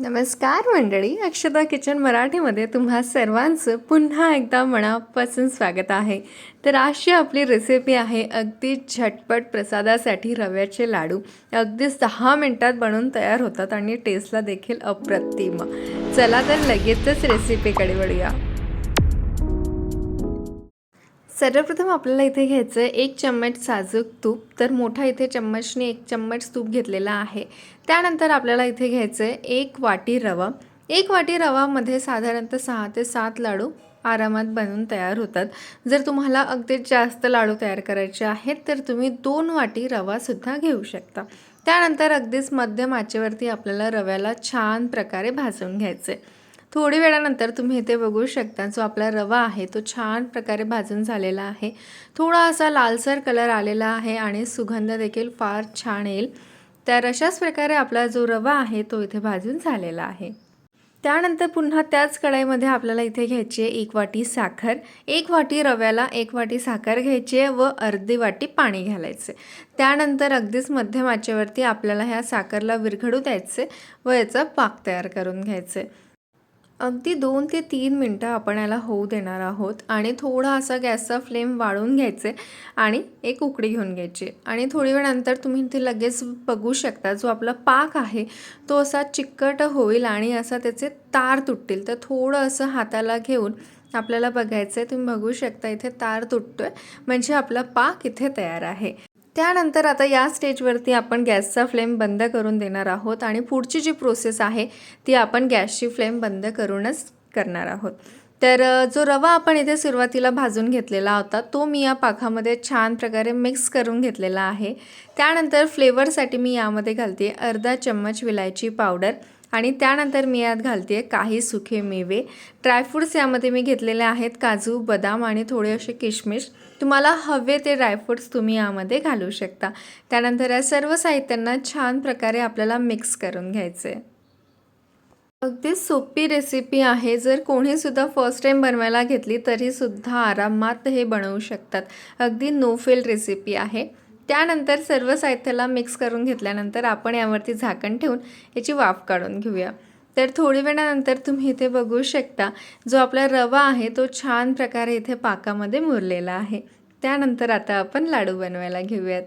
नमस्कार मंडळी अक्षता किचन मराठीमध्ये तुम्हा सर्वांचं पुन्हा एकदा मनापासून स्वागत आहे. तर आजची आपली रेसिपी आहे अगदी झटपट प्रसादासाठी रव्याचे लाडू. अगदी दहा मिनटात बनवून तयार होतात आणि टेस्टला देखील अप्रतिम. चला तर लगेचच रेसिपीकडे वळूया. सर्वप्रथम आपल्याला इथे घ्यायचं आहे एक चम्मच साजूक तूप. तर मोठा इथे चम्मचने एक चम्मच तूप घेतलेला आहे. त्यानंतर आपल्याला इथे घ्यायचं आहे एक वाटी रवा. एक वाटी रवामध्ये साधारणतः सहा ते सात लाडू आरामात बनवून तयार होतात. जर तुम्हाला अगदीच जास्त लाडू तयार करायचे आहेत तर तुम्ही दोन वाटी रवासुद्धा घेऊ शकता. त्यानंतर अगदीच मध्यम आचेवरती आपल्याला रव्याला छान प्रकारे भाजून घ्यायचं आहे थोडी वेळानंतर तुम्ही इथे बघू शकता जो आपला रवा आहे तो छान प्रकारे भाजून झालेला आहे. थोडा असा लालसर कलर आलेला आहे आणि सुगंध देखील फार छान येईल. तर अशाच प्रकारे आपला जो रवा आहे तो इथे भाजून झालेला आहे. त्यानंतर पुन्हा त्याच कढाईमध्ये आपल्याला इथे घ्यायची आहे एक वाटी साखर. एक वाटी रव्याला एक वाटी साखर घ्यायची आहे व अर्धी वाटी पाणी घालायचे त्यानंतर अगदीच मध्यम आचेवरती आपल्याला ह्या साखरला विरघडू द्यायचे व याचा पाक तयार करून घ्यायचे अगदी दोन ते तीन मिनटं आपण याला होऊ देणार आहोत आणि थोडा असा गॅसचा फ्लेम वाळून घ्यायचे आणि एक उकडी घेऊन घ्यायची. आणि थोडी वेळानंतर तुम्ही ते लगेच बघू शकता जो आपला पाक आहे तो असा चिकट होईल आणि असा त्याचे तार तुटतील. तर थोडं असं हाताला घेऊन आपल्याला बघायचं आहे तुम्ही बघू शकता इथे तार तुटतो आहे म्हणजे आपला पाक इथे तयार आहे. त्यानंतर आता या स्टेजवरती आपण गॅसचा फ्लेम बंद करून देणार आहोत आणि पुढची जी प्रोसेस आहे ती आपण गॅसची फ्लेम बंद करूनच करणार आहोत. तर जो रवा आपण इथे सुरुवातीला भाजून घेतलेला होता तो मी या पाकामध्ये छान प्रकारे मिक्स करून घेतलेला आहे. त्यानंतर फ्लेवरसाठी मी यामध्ये घालते अर्धा चम्मच विलायची पावडर. आणि त्यानंतर मी यात घालते काही सुखे मेवे. ड्रायफ्रूट्स यामध्ये मी घेतलेले आहेत काजू बदाम आणि थोडे असे किशमिश. तुम्हाला हवे ते ड्रायफ्रूट्स तुम्ही यामध्ये घालू शकता. त्यानंतर या सर्व साहित्यांना छान प्रकारे आपल्याला मिक्स करून घ्यायचे अगदी सोपी रेसिपी आहे. जर कोणीसुद्धा फर्स्ट टाईम बनवायला घेतली तरीसुद्धा आरामात हे बनवू शकतात. अगदी नो फेल रेसिपी आहे. त्यानंतर सर्व साहित्याला मिक्स करून घेतल्यानंतर आपण यावरती झाकण ठेवून याची वाफ काढून घेऊया. तर थोडी वेळानंतर तुम्ही इथे बघू शकता जो आपला रवा आहे तो छान प्रकारे इथे पाकामध्ये मुरलेला आहे. त्यानंतर आता आपण लाडू बनवायला घेऊयात.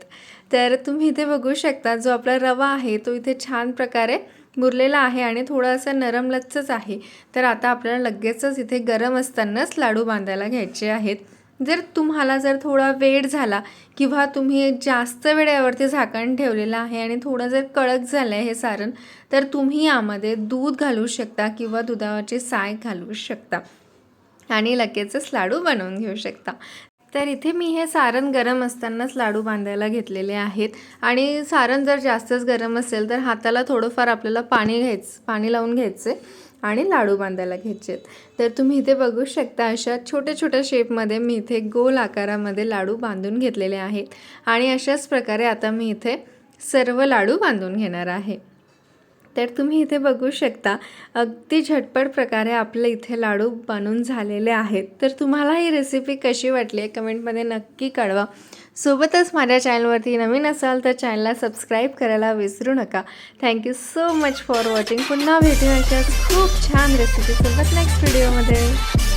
तर तुम्ही इथे बघू शकता जो आपला रवा आहे तो इथे छान प्रकारे मुरलेला आहे आणि थोडासा नरम लच्चच आहे. तर आता आपल्याला लगेचच इथे गरम असतानाच लाडू बांधायला घ्यायचे आहेत. जर तुम्हाला जर थोडा वेळ झाला किंवा तुम्ही जास्त वेळ यावरती झाकण ठेवलेलं आहे आणि थोडं जर कडक झालं आहे हे सारण तर तुम्ही यामध्ये दूध घालू शकता किंवा दुधावरची साय घालू शकता. आणि लगेचच लाडू बनवून घेऊ शकता. तर इथे मी हे सारण गरम असतानाच लाडू बांधायला घेतलेले आहेत. आणि सारण जर जास्तच गरम असेल तर हाताला थोडंफार आपल्याला पाणी घ्यायचं पाणी लावून घ्यायचे आणि लाडू बांधायला घ्यायचे तर तुम्ही इथे बघू शकता अशा छोट्या छोट्या शेपमध्ये मी इथे गोल आकारामध्ये लाडू बांधून घेतलेले आहेत. आणि अशाच प्रकारे आता मी इथे सर्व लाडू बांधून घेणार आहे. तर तुम्ही इथे बघू शकता अगदी झटपट प्रकारे आपले इथे लाडू बनून झालेले आहेत. तर तुम्हाला ही रेसिपी कशी वाटली आहे कमेंटमध्ये नक्की कळवा. सोबतच माझ्या चॅनलवरती नवीन असाल तर चॅनलला सबस्क्राईब करायला विसरू नका. Thank you so much for watching पुन्हा भेटू अशाच खूप छान रेसिपीसोबत नेक्स्ट व्हिडिओमध्ये